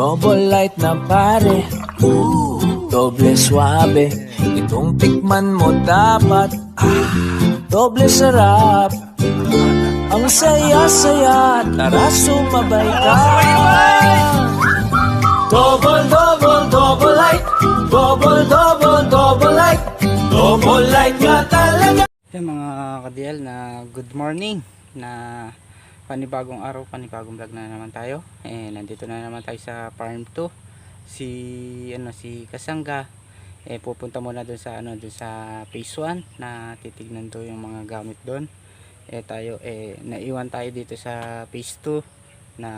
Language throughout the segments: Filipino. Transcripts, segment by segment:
Double light na pare. Doble suabe Itong tikman mo dapat ah, Doble sarap. Ang saya-saya Tara sumabay ka. Double, double, double light. Double, double, double light. Double light nga talaga. Yan mga ka-DL na good morning na panibagong araw, panibagong vlog na naman tayo. Eh nandito na naman tayo sa farm 2. Si ano si Kasangga eh pupunta muna doon sa ano doon sa phase 1 na titignan do yung mga gamit doon. Eh tayo eh naiwan tayo dito sa phase 2 na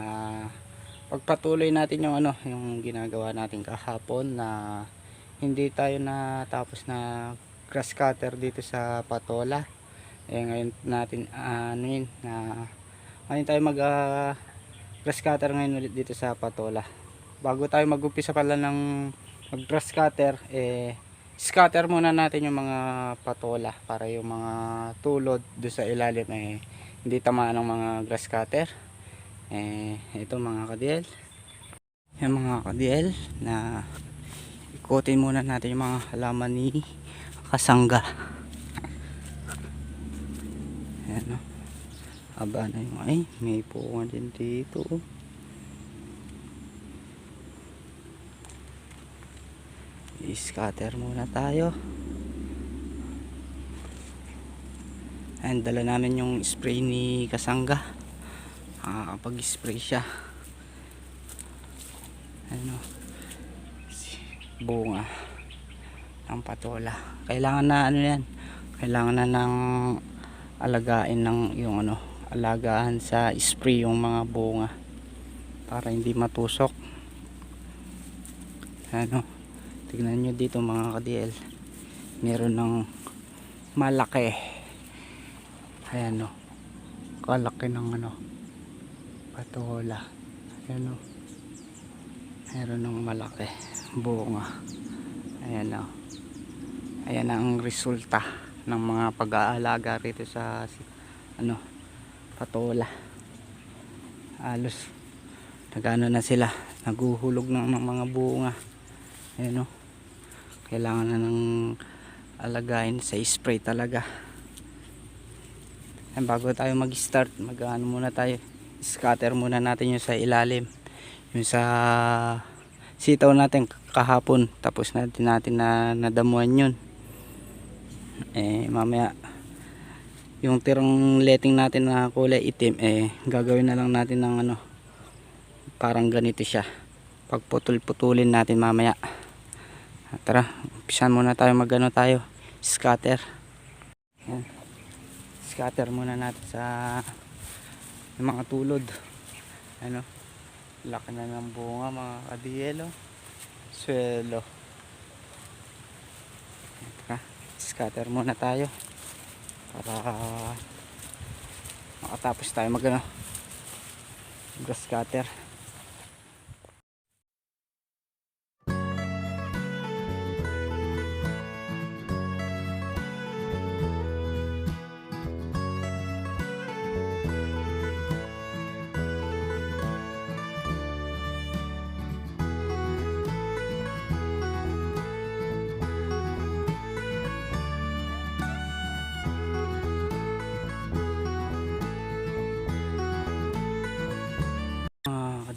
pagpatuloy natin yung ano yung ginagawa natin kahapon na hindi tayo natapos na grass cutter dito sa Patola eh ngayon natin ah, ano yun na ngayon tayo mag ah, grass cutter ngayon ulit dito sa Patola. Bago tayo mag-umpisa pala ng mag grass cutter eh scatter muna natin yung mga patola para yung mga tulod do sa ilalim eh hindi tamaan ng mga grass cutter. Eh ito mga kadiel yung mga kadiel na ikutin muna natin yung mga halaman ni kasangga. Ayan o aba na yung ay may puwan din dito oh. i-scatter muna tayo. And dala namin yung spray ni kasangga. Nakakapag spray siya ano bunga ng patola. Kailangan na ano yan? Kailangan na ng alagain ng yung ano alagaan sa spray yung mga bunga para hindi matusok. Ano tignan nyo dito mga ka-DL meron ng malaki. Ayan o kalaki ng ano patola. Ayan o meron ng malaki bunga. Ayan o ayan ang resulta ng mga pag-aalaga rito sa ano patola halos nagano na sila naguhulog ng, ng mga bunga. Ayan o kailangan na ng alagain sa spray talaga. Ayan, bago tayo mag start mag ano muna tayo. Scatter muna natin yung sa ilalim. Yung sa sitaw natin kahapon tapos natin natin na nadamuan yun. Eh mamaya yung tirang letting natin na kulay itim eh gagawin na lang natin ng ano parang ganito siya. Pagputol putulin natin mamaya. Tara umpisan muna tayo magano tayo. Scatter. Yan. scatter muna natin sa mga tulod. Ano? Laki na ng bunga mga kadiyelo. Swelo. Tara. Scatter muna tayo para makatapos tayo mag ano grass cutter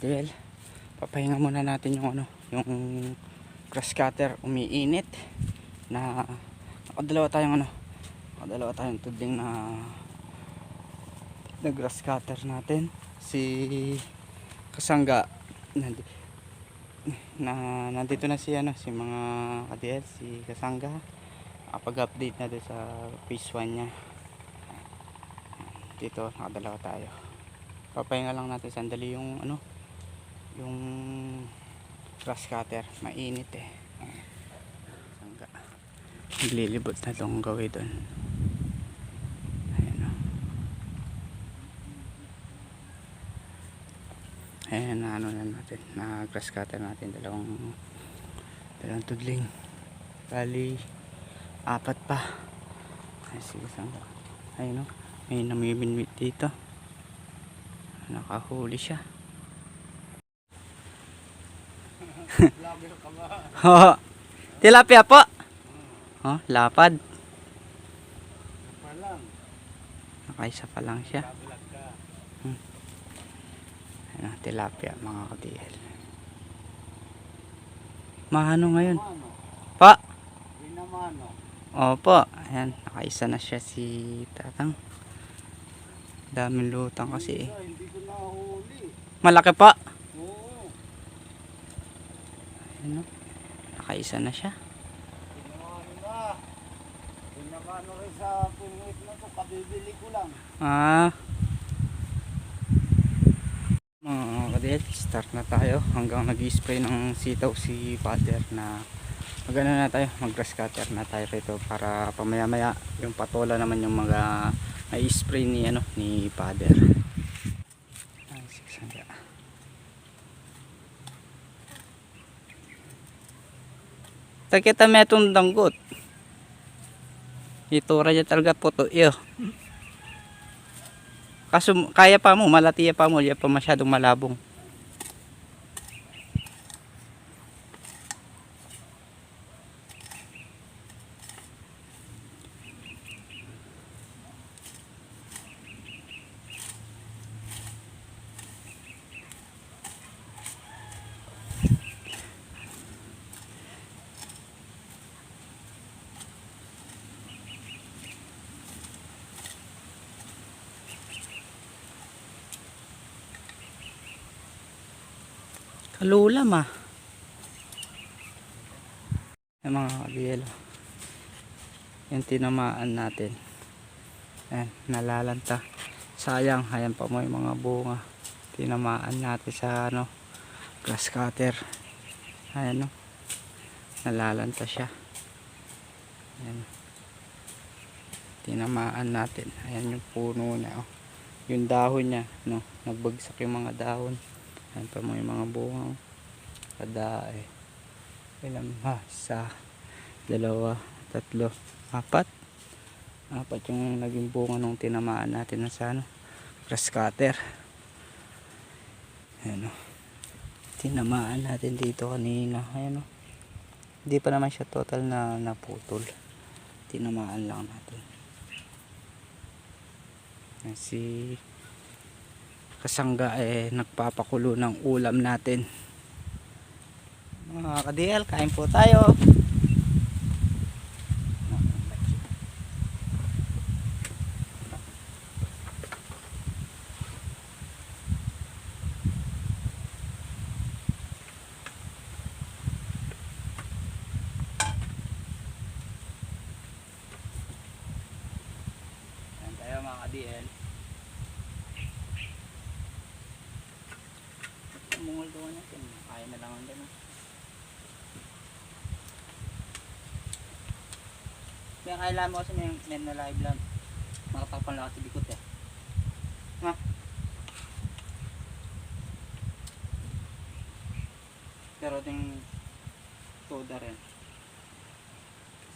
kadel papahinga muna natin yung ano yung grass cutter. Umiinit. Na nakadalawa tayong ano nakadalawa tayong tudling na na grass cutter natin. Si kasangga nandi, na nandito na si ano si mga kadel si kasangga. Kapag update na doon sa phase 1 niya. Dito nakadalawa tayo. Papahinga lang natin sandali yung ano yung grass cutter mainit eh. Sangga. Naglilibot na itong gawin doon ayan o ayan na ano na natin na grass cutter natin dalawang dalawang tudling. Bali apat pa. Ay sige sangga. Ayun o may namimimit dito. Nakahuli siya Oo. Tilapia po. Oh, lapad. Nakaisa pa lang siya. Hmm. Ano, tilapia mga katiel. Mahano ngayon? Pa. Opo, ayan, nakaisa na siya si Tatang. Daming lutang kasi eh. Malaki pa. Oo. Ano? Nakaisa na siya. Pinakano rin sa pingit na to. Kabibili ko lang. Ah. Mga kadil, start na tayo hanggang nag-spray ng sitaw si father na magano na tayo, mag-grass na tayo rito para pamaya maya yung patola naman yung mga may spray ni ano ni father. Ay, sisanga. Takita metong danggot. Itura niya talaga po to iyo. Kaso kaya pa mo, malatiya pa mo, liya pa masyadong malabong. Kalulam ah. Yung mga kabiyelo. Yung tinamaan natin. Ayan, nalalanta. Sayang, ayan pa mo yung mga bunga. Tinamaan natin sa ano, grass cutter. Ayan no. Nalalanta siya. Ayan. Tinamaan natin. Ayan yung puno niya. Oh. Yung dahon niya, no. Nagbagsak yung mga dahon. Ayan pa mo yung mga bunga. oh. Kada eh. Ilan ha? Isa, dalawa, tatlo, apat. Apat yung naging bunga nung tinamaan natin na sa ano, grass cutter. Ayan o. Tinamaan natin dito kanina. Ayan o. Hindi pa naman siya total na naputol. Tinamaan lang natin. Ayan, Si kasangga eh nagpapakulo ng ulam natin. Mga ka-DL kain po tayo Kain tayo mga ka-DL Mungol doon natin. Kaya na lang ang gano'n. Kaya kailangan mo kasi may men na live lang. Makatakpan lang kasi likod eh. Ha? Pero ting toda rin.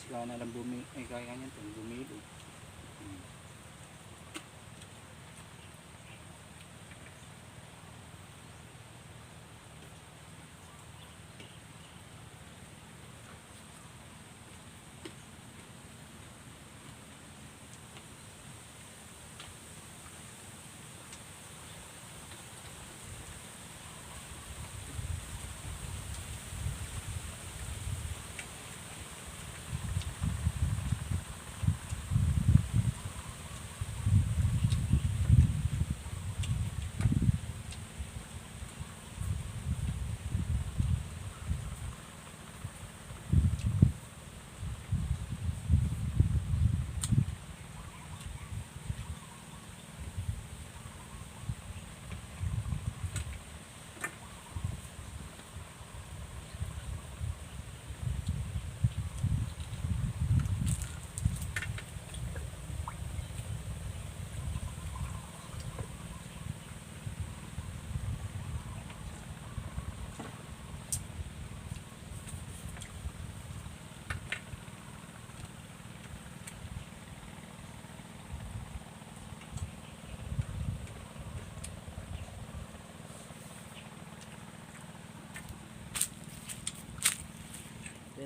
Sila na lang bumi, ay kaya ganyan to, bumili.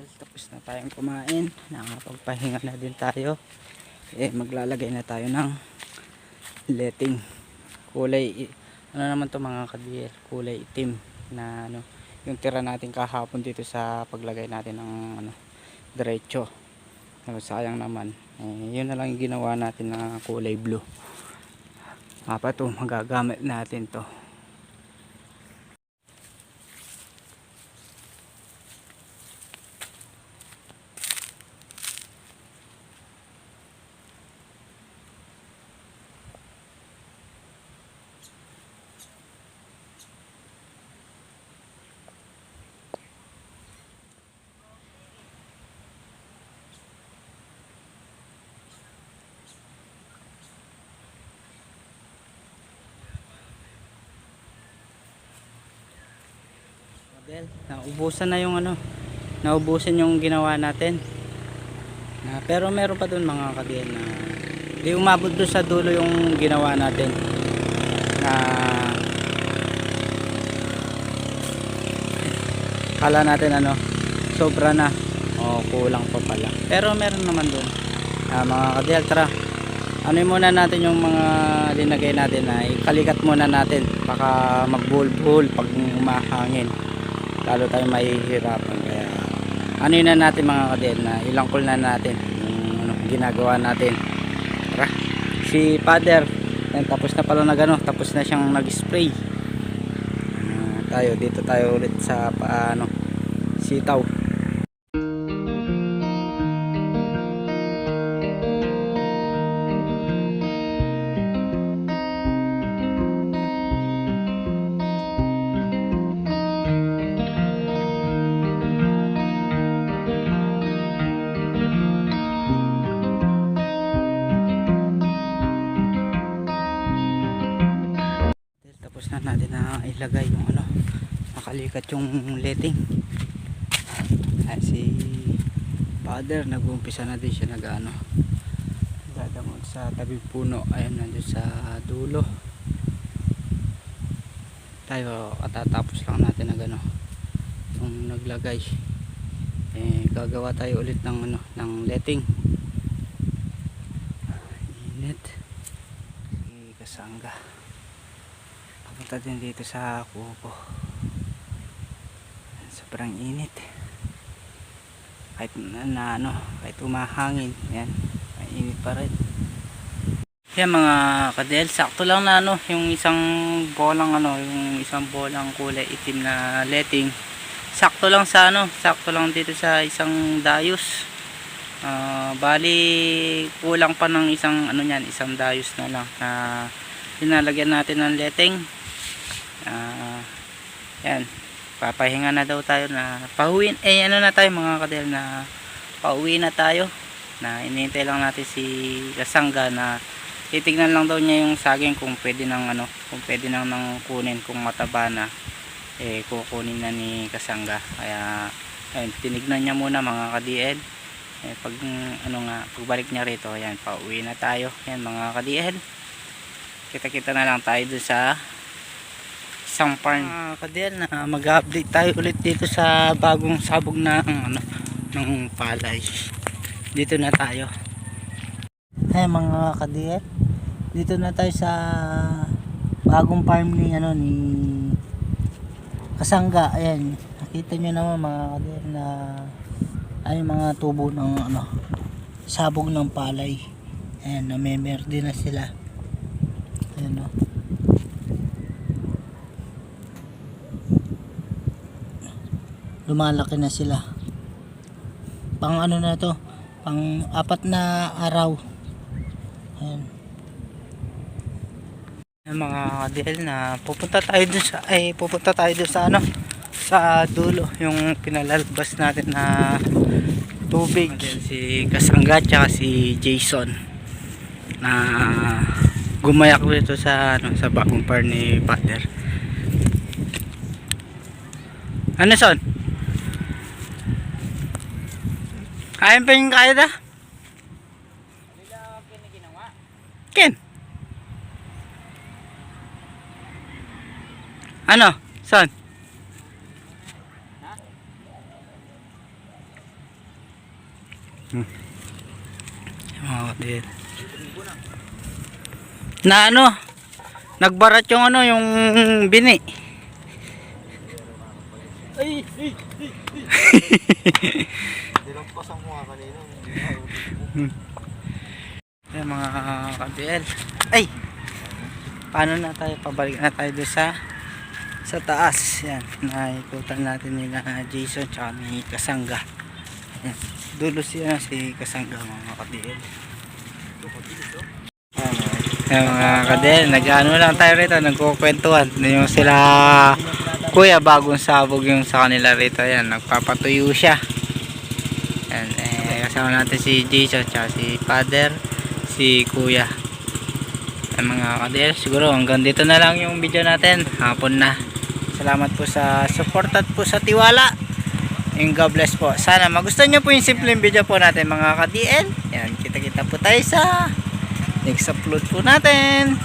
Well, tapos na tayong kumain. Nakapagpahinga na din tayo. Eh, maglalagay na tayo ng letting. Kulay, ano naman to mga kadier, kulay itim na ano, yung tira natin kahapon dito sa paglagay natin ng ano, diretso. Pero sayang naman. Eh, yun na lang yung ginawa natin na kulay blue. Mapa to, magagamit natin to. Model, naubusan na yung ano, naubusan yung ginawa natin. Na, pero meron pa dun mga kadiel na di umabot doon sa dulo yung ginawa natin. Na kala natin ano, sobra na. O kulang pa pala. Pero meron naman dun. Ah, mga kadiel, tara. Ano muna natin yung mga linagay natin na ikalikat muna natin baka magbulbul pag umahangin lalo tayo mahihirapan kaya ano na natin mga kadel na ilangkol na natin yung ano, ginagawa natin. Tara si father. Yan, tapos na pala nag ano, tapos na siyang nag spray tayo dito tayo ulit sa paano sitaw ilagay yung ano nakalikat yung letting ay si father nag-uumpisa na din siya nag ano dadamot sa tabi puno. Ayun nandun sa dulo. Tayo katatapos lang natin nag ano yung naglagay. Eh gagawa tayo ulit ng ano ng letting init. Kasangga Papunta din dito sa kubo. Sobrang init. Kahit na, ano, kahit umahangin, yan. Mainit pa rin. Yan mga kadel, sakto lang na ano, yung isang bolang ano, yung isang bolang kulay itim na letting. Sakto lang sa ano, sakto lang dito sa isang dayos. Ah, bali kulang pa ng isang ano niyan, isang dayos na lang na linalagyan natin ng letting Ah, yan. Papahinga na daw tayo na pauwi eh ano na tayo mga kadel na pauwi na tayo. Na inintay lang natin si Kasangga na titignan lang daw niya yung saging kung pwede nang ano kung pwede nang nang kunin kung mataba na eh kukunin na ni Kasangga kaya ayun, tinignan niya muna mga kadiel eh, pag ano nga pagbalik niya rito ayan pauwi na tayo. Yan mga kadiel kita kita na lang tayo dun sa isang farm. Uh, kadel na mag-update tayo ulit dito sa bagong sabog na ano, ng palay. Dito na tayo. Ay mga kadel dito na tayo sa bagong farm ni ano ni Kasangga. Ayan nakita nyo naman mga kadel na ay mga tubo ng ano sabog ng palay. Ayan namemerde na sila ayan o lumalaki na sila. Pang ano na to? Pang apat na araw. Ayan. Mga kadel na pupunta tayo dun sa ay pupunta tayo dun sa ano? Sa dulo yung pinalalabas natin na tubig. Si Kasangga tsaka si Jason na gumayak dito sa ano sa bagong par ni Father ano son? Kain pa yung kaya da? Ken? Ano? Son? Mga ka-DL. Na ano? Nagbarat yung ano, yung bini. Ay, ay, ay, ay. Dinampasan ko nga kanina. Yan mga ka-DL. Ay! Paano na tayo? Pabalik na tayo doon sa sa taas. Yan. Naikutan natin nila Jason tsaka ni Kasangga. Yan. Dulo siya si Kasangga mga ka-DL. Yan mga ka-DL. Nag-ano lang tayo rito. Nagkukwentuhan. Yung sila kuya bagong sabog yung sa kanila rito. Yan. Nagpapatuyo siya. Kasama natin si Jason tsaka si Father si kuya. Ay mga kadir siguro hanggang dito na lang yung video natin. Hapon na. Salamat po sa support at po sa tiwala. And God bless po. Sana magustuhan nyo po yung simpleng video po natin mga ka-DL yan kita kita po tayo sa next upload po natin